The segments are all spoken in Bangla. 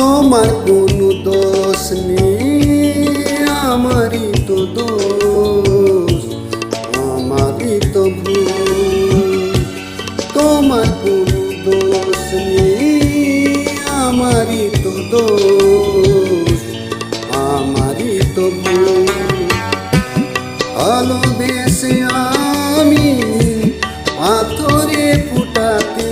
তোমার কোনো দোষ নেই, আমারই তো দোষ, আমারই তো ভুল। তোমার কোনো দোষ নেই, আমারই তো দোষ, আমারই তো ভুল। ভালোবেসে আমি পাথরে ফুটাতে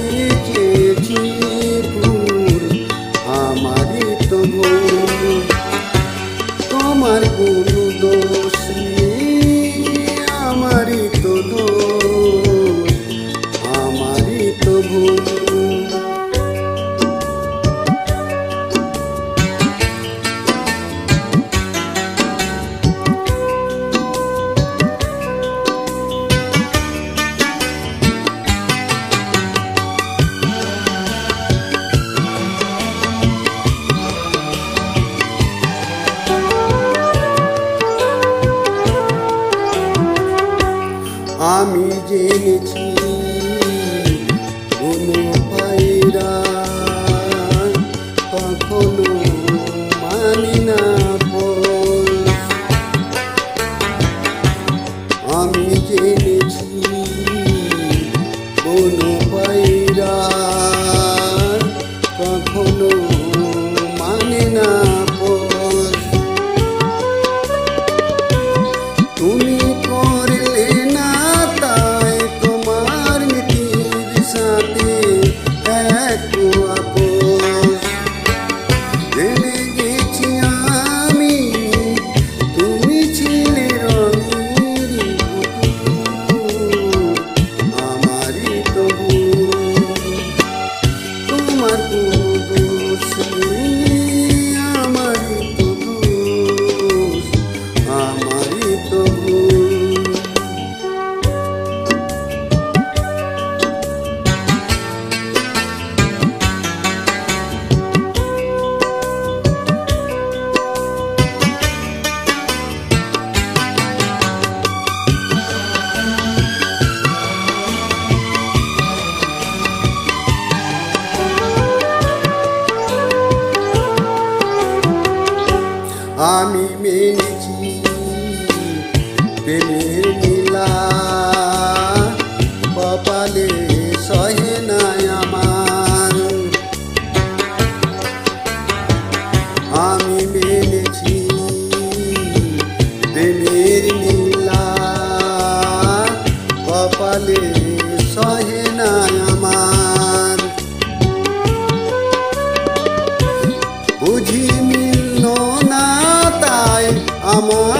তোমার জেনেছি কোনো পায়রা আমি মেনেছি প্রেমের নীলা। কপালে সহে নাই আমার। আমি মেনেছি প্রেমের নীলা। কপালে আমার